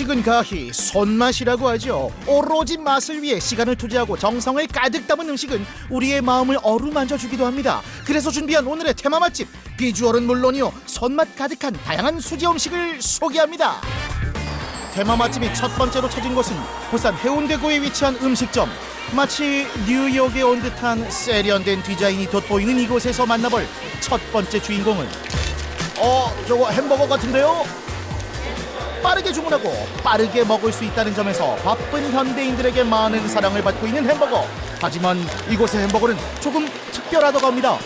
음식은 가히 손맛이라고 하죠. 오로지 맛을 위해 시간을 투자하고 정성을 가득 담은 음식은 우리의 마음을 어루만져 주기도 합니다. 그래서 준비한 오늘의 테마 맛집 비주얼은 물론이요 손맛 가득한 다양한 수제 음식을 소개합니다. 테마 맛집이 첫 번째로 찾은 곳은 부산 해운대구에 위치한 음식점. 마치 뉴욕에 온 듯한 세련된 디자인이 돋보이는 이곳에서 만나볼 첫 번째 주인공은 어 저거 햄버거 같은데요? 빠르게 주문하고 빠르게 먹을 수 있다는 점에서 바쁜 현대인들에게 많은 사랑을 받고 있는 햄버거. 하지만 이곳의 햄버거는 조금 특별하다고 합니다.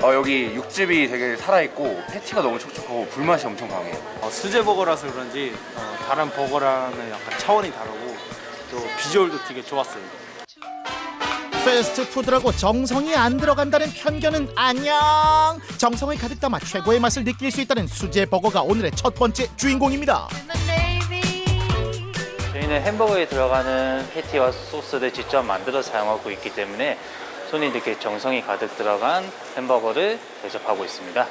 어, 여기 육즙이 되게 살아있고 패티가 너무 촉촉하고 불맛이 엄청 강해요. 어, 수제 버거라서 그런지 어, 다른 버거랑은 약간 차원이 다르고 또 비주얼도 되게 좋았어요. 패스트푸드라고 정성이 안 들어간다는 편견은 안녕. 정성을 가득 담아 최고의 맛을 느낄 수 있다는 수제 버거가 오늘의 첫 번째 주인공입니다. 저희는 햄버거에 들어가는 패티와 소스를 직접 만들어 사용하고 있기 때문에 손님들께 정성이 가득 들어간 햄버거를 대접하고 있습니다.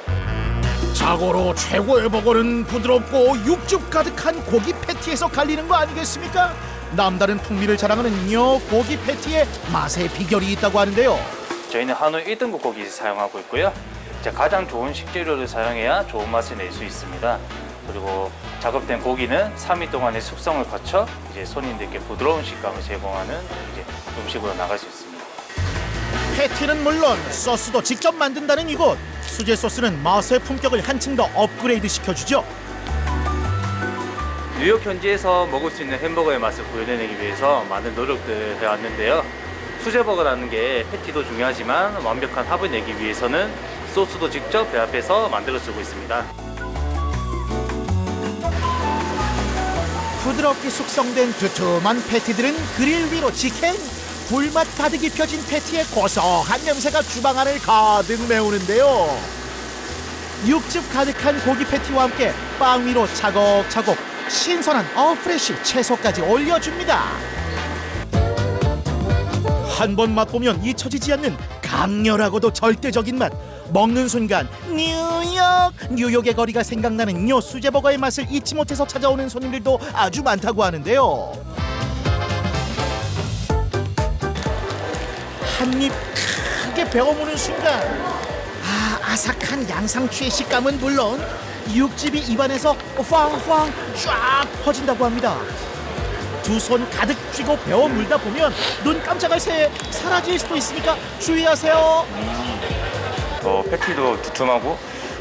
자고로 최고의 버거는 부드럽고 육즙 가득한 고기 패티에서 갈리는 거 아니겠습니까? 남다른 풍미를 자랑하는 요 고기 패티의 맛의 비결이 있다고 하는데요. 저희는 한우 1등급 고기 사용하고 있고요. 이제 가장 좋은 식재료를 사용해야 좋은 맛을 낼 수 있습니다. 그리고 작업된 고기는 3일 동안의 숙성을 거쳐 이제 손님들께 부드러운 식감을 제공하는 이제 음식으로 나갈 수 있습니다. 패티는 물론 소스도 직접 만든다는 이곳. 수제 소스는 맛의 품격을 한층 더 업그레이드 시켜주죠. 뉴욕 현지에서 먹을 수 있는 햄버거의 맛을 보여내기 위해서 많은 노력들을 해왔는데요. 수제버거라는 게 패티도 중요하지만 완벽한 합을 내기 위해서는 소스도 직접 배합해서 만들어 쓰고 있습니다. 부드럽게 숙성된 두툼한 패티들은 그릴 위로 직행 불맛 가득 입혀진 패티의 고소한 냄새가 주방 안을 가득 메우는데요 육즙 가득한 고기 패티와 함께 빵 위로 차곡차곡 신선한 어프레쉬 채소까지 올려줍니다. 한 번 맛보면 잊혀지지 않는 강렬하고도 절대적인 맛. 먹는 순간 뉴욕 뉴욕의 거리가 생각나는 요 수제버거의 맛을 잊지 못해서 찾아오는 손님들도 아주 많다고 하는데요. 한입 크게 베어무는 순간 아 아삭한 양상추의 식감은 물론 육즙이 입안에서 팡팡 쫙 퍼진다고 합니다 두 손 가득 쥐고 베어 물다 보면 눈 깜짝할 새에 사라질 수도 있으니까 주의하세요. 더 패티도 두툼하고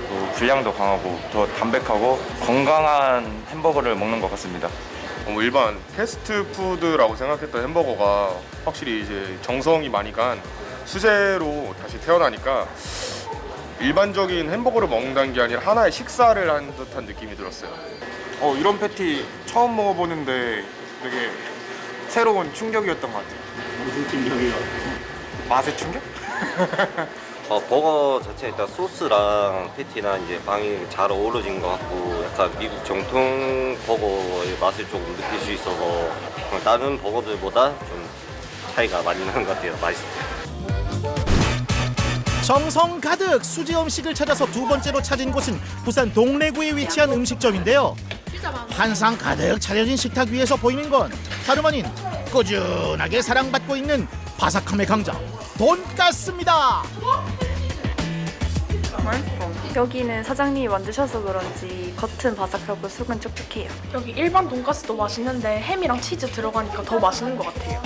또 분량도 강하고 더 담백하고 건강한 햄버거를 먹는 것 같습니다. 뭐 일반 패스트푸드라고 생각했던 햄버거가 확실히 이제 정성이 많이 간 수제로 다시 태어나니까 일반적인 햄버거를 먹는다는 게 아니라 하나의 식사를 한 듯한 느낌이 들었어요. 어, 이런 패티 처음 먹어보는데 되게 새로운 충격이었던 것 같아요. 무슨 충격이요? 맛의 충격? 어, 버거 자체 일단 소스랑 패티랑 이제 빵이 잘 어우러진 것 같고 약간 미국 정통 버거의 맛을 조금 느낄 수 있어서 어, 다른 버거들보다 좀 차이가 많이 나는 것 같아요. 맛있어요. 정성 가득 수제 음식을 찾아서 두 번째로 찾은 곳은 부산 동래구에 위치한 음식점인데요. 한상 가득 차려진 식탁 위에서 보이는 건 다름 아닌 꾸준하게 사랑받고 있는 바삭함의 강자 돈가스입니다. 여기는 사장님이 만드셔서 그런지 겉은 바삭하고 속은 촉촉해요. 여기 일반 돈가스도 맛있는데 햄이랑 치즈 들어가니까 더 맛있는 것 같아요.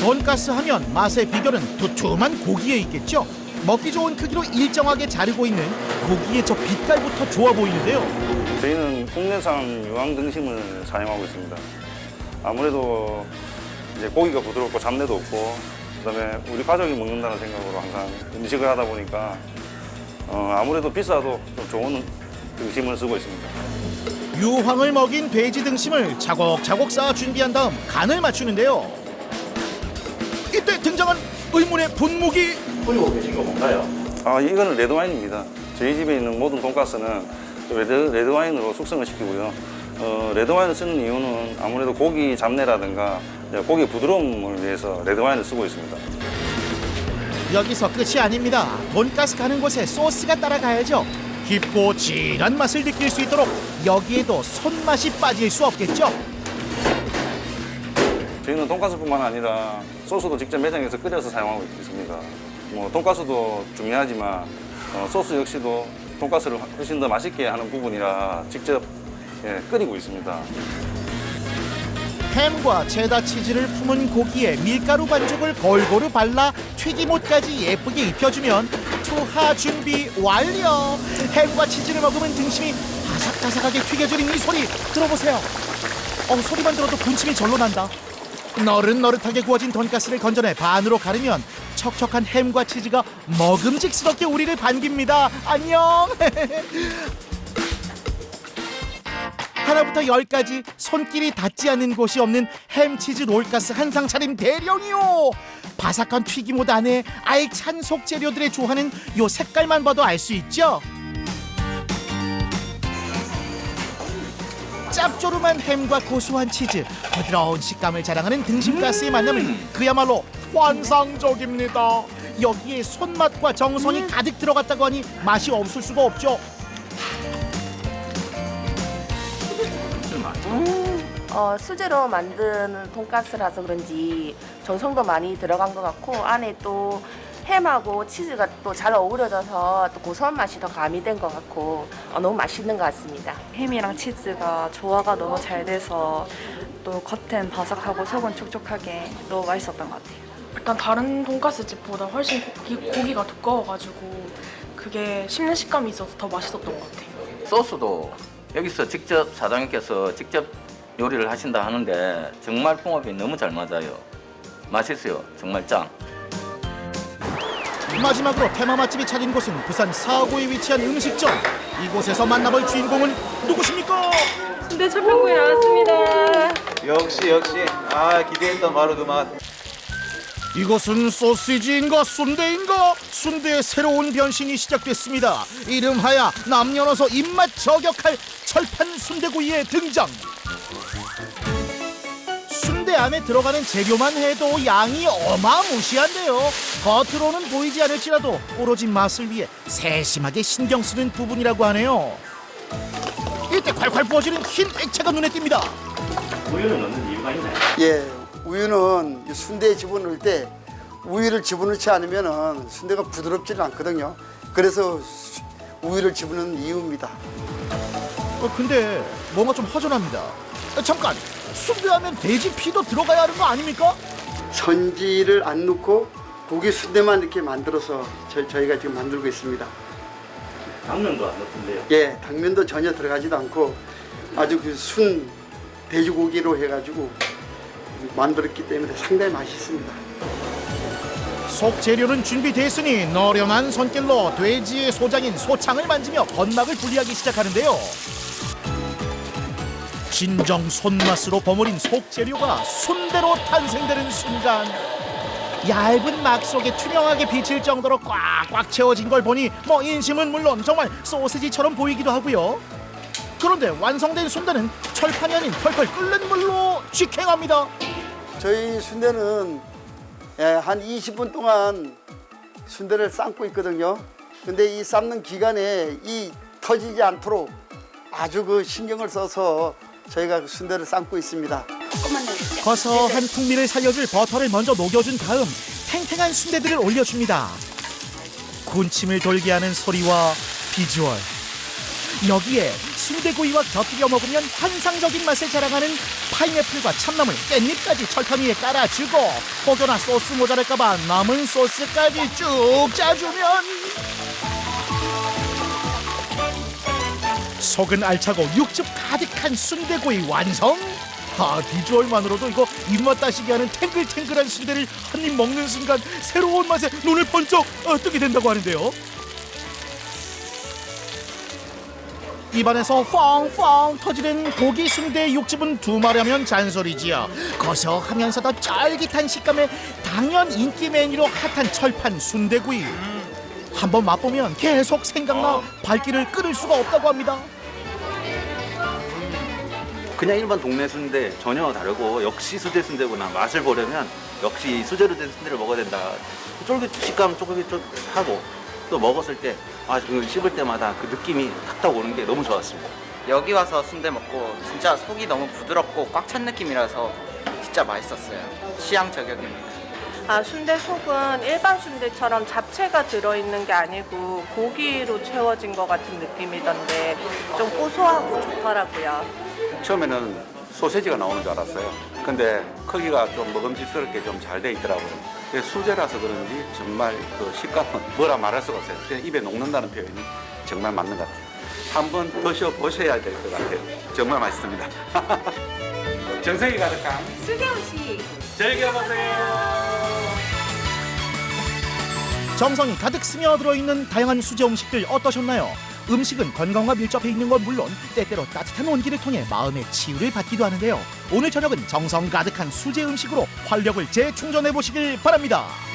돈가스 하면 맛의 비결은 두툼한 고기에 있겠죠. 먹기 좋은 크기로 일정하게 자르고 있는 고기의 저 빛깔부터 좋아 보이는데요. 저희는 국내산 유황 등심을 사용하고 있습니다. 아무래도 이제 고기가 부드럽고 잡내도 없고 그다음에 우리 가족이 먹는다는 생각으로 항상 음식을 하다 보니까 어, 아무래도 비싸도 좀 좋은 등심을 쓰고 있습니다. 유황을 먹인 돼지 등심을 차곡차곡 쌓아 준비한 다음 간을 맞추는데요. 이때 등장한 의문의 분무기 아 이거는 레드 와인입니다. 저희 집에 있는 모든 돈가스는 레드, 레드 와인으로 숙성을 시키고요. 어, 레드 와인을 쓰는 이유는 아무래도 고기 잡내라든가 고기 부드러움을 위해서 레드 와인을 쓰고 있습니다. 여기서 끝이 아닙니다. 돈가스 가는 곳에 소스가 따라가야죠. 깊고 진한 맛을 느낄 수 있도록 여기에도 손맛이 빠질 수 없겠죠. 저희는 돈가스뿐만 아니라 소스도 직접 매장에서 끓여서 사용하고 있습니다. 뭐 돈가스도 중요하지만 어, 소스 역시도 돈가스를 훨씬 더 맛있게 하는 부분이라 직접 예, 끓이고 있습니다. 햄과 체다 치즈를 품은 고기에 밀가루 반죽을 골고루 발라 튀김옷까지 예쁘게 입혀주면 투하 준비 완료. 햄과 치즈를 먹으면 등심이 바삭바삭하게 튀겨지는 이 소리 들어보세요. 어 소리만 들어도 군침이 절로 난다. 너릇너릇하게 구워진 돈가스를 건져내 반으로 가르면 척척한 햄과 치즈가 먹음직스럽게 우리를 반깁니다. 안녕. 하나부터 열까지 손길이 닿지 않는 곳이 없는 햄치즈 롤가스 한 상 차림 대령이요. 바삭한 튀김옷 안에 알찬 속재료들의 조화는 요 색깔만 봐도 알 수 있죠. 짭조름한 햄과 고소한 치즈, 부드러운 식감을 자랑하는 등심가스의 만남은 그야말로 환상적입니다. 여기에 손맛과 정성이 가득 들어갔다고 하니 맛이 없을 수가 없죠. 어, 수제로 만드는 돈가스라서 그런지 정성도 많이 들어간 것 같고 안에 또 햄하고 치즈가 또 잘 어우러져서 또 고소한 맛이 더 가미된 것 같고 어, 너무 맛있는 것 같습니다. 햄이랑 치즈가 조화가 너무 잘 돼서 또 겉은 바삭하고 속은 촉촉하게 너무 맛있었던 것 같아요. 약간 다른 돈가스 집보다 훨씬 고기, 고기가 두꺼워가지고 그게 씹는 식감이 있어서 더 맛있었던 것 같아요. 소스도 여기서 직접 사장님께서 직접 요리를 하신다 하는데 정말 궁합이 너무 잘 맞아요. 맛있어요. 정말 짱. 마지막으로 테마 맛집이 차린 곳은 부산 사고에 위치한 음식점. 이곳에서 만나볼 주인공은 누구십니까? 근데 철판구이 나왔습니다. 역시 역시 아 기대했던 바로 그 맛. 이것은 소시지인가 순대인가? 순대의 새로운 변신이 시작됐습니다. 이름하여 남녀노소 입맛 저격할 철판 순대구이의 등장. 안에 들어가는 재료만 해도 양이 어마무시한데요. 겉으로는 보이지 않을지라도 오로지 맛을 위해 세심하게 신경 쓰는 부분이라고 하네요. 이때 콸콸 부어지는 흰 액체가 눈에 띕니다. 우유를 넣는 이유가 있나요? 예, 우유는 이 순대에 집어넣을 때 우유를 집어넣지 않으면 순대가 부드럽지는 않거든요. 그래서 수- 우유를 집어넣는 이유입니다. 어, 근데 뭔가 좀 허전합니다. 어, 잠깐 순대하면 돼지 피도 들어가야 하는 거 아닙니까? 선지를 안 넣고 고기 순대만 이렇게 만들어서 저, 저희가 지금 만들고 있습니다. 당면도 안 넣던데요. 예, 당면도 전혀 들어가지도 않고 아주 그 순 돼지고기로 해가지고 만들었기 때문에 상당히 맛있습니다. 속 재료는 준비됐으니 너련한 손길로 돼지의 소장인 소창을 만지며 건막을 분리하기 시작하는데요. 진정 손맛으로 버무린 속 재료가 순대로 탄생되는 순간 얇은 막 속에 투명하게 비칠 정도로 꽉꽉 채워진 걸 보니 뭐 인심은 물론 정말 소시지처럼 보이기도 하고요. 그런데 완성된 순대는 철판이 아닌 펄펄 끓는 물로 직행합니다. 저희 순대는 예, 한 20분 동안 순대를 삶고 있거든요. 근데 이 삶는 기간에 이 터지지 않도록 아주 그 신경을 써서 저희가 그 순대를 삶고 있습니다. 고소한 풍미를 살려줄 버터를 먼저 녹여준 다음 탱탱한 순대들을 올려줍니다. 군침을 돌게 하는 소리와 비주얼. 여기에 순대구이와 곁들여 먹으면 환상적인 맛을 자랑하는 파인애플과 참나물, 깻잎까지 철판 위에 깔아주고 혹여나 소스 모자랄까봐 남은 소스까지 쭉 짜주면 속은 알차고 육즙 가득한 순대구이 완성. 아 비주얼만으로도 이거 입맛 따시게 하는 탱글탱글한 순대를 한 입 먹는 순간 새로운 맛에 눈을 번쩍 어, 뜨게 된다고 하는데요. 입안에서 펑펑 터지는 고기 순대 육즙은 두말하면 잔소리지요. 고소하면서도 쫄깃한 식감의 당연 인기 메뉴로 핫한 철판 순대구이. 한번 맛보면 계속 생각나 발길을 끊을 수가 없다고 합니다. 그냥 일반 동네 순대 전혀 다르고 역시 수제 순대구나 맛을 보려면 역시 수제로 된 순대를 먹어야 된다. 쫄깃 식감 쫄깃쫄깃하고 또 먹었을 때 아, 그 씹을 때마다 그 느낌이 탁탁 오는 게 너무 좋았습니다. 여기 와서 순대 먹고 진짜 속이 너무 부드럽고 꽉 찬 느낌이라서 진짜 맛있었어요. 취향 저격입니다. 아, 순대 속은 일반 순대처럼 잡채가 들어있는 게 아니고 고기로 채워진 것 같은 느낌이던데 좀 고소하고 좋더라고요. 처음에는 소세지가 나오는 줄 알았어요. 근데 크기가 좀 먹음직스럽게 좀 잘 돼 있더라고요. 수제라서 그런지 정말 그 식감은 뭐라 말할 수가 없어요. 그냥 입에 녹는다는 표현이 정말 맞는 것 같아요. 한번 드셔 보셔야 될 것 같아요. 정말 맛있습니다. 정성이 가득한 수제음식 즐겨보세요. 정성이 가득 스며들어 있는 다양한 수제 음식들 어떠셨나요? 음식은 건강과 밀접해 있는 건 물론 때때로 따뜻한 온기를 통해 마음의 치유를 받기도 하는데요. 오늘 저녁은 정성 가득한 수제 음식으로 활력을 재충전해 보시길 바랍니다.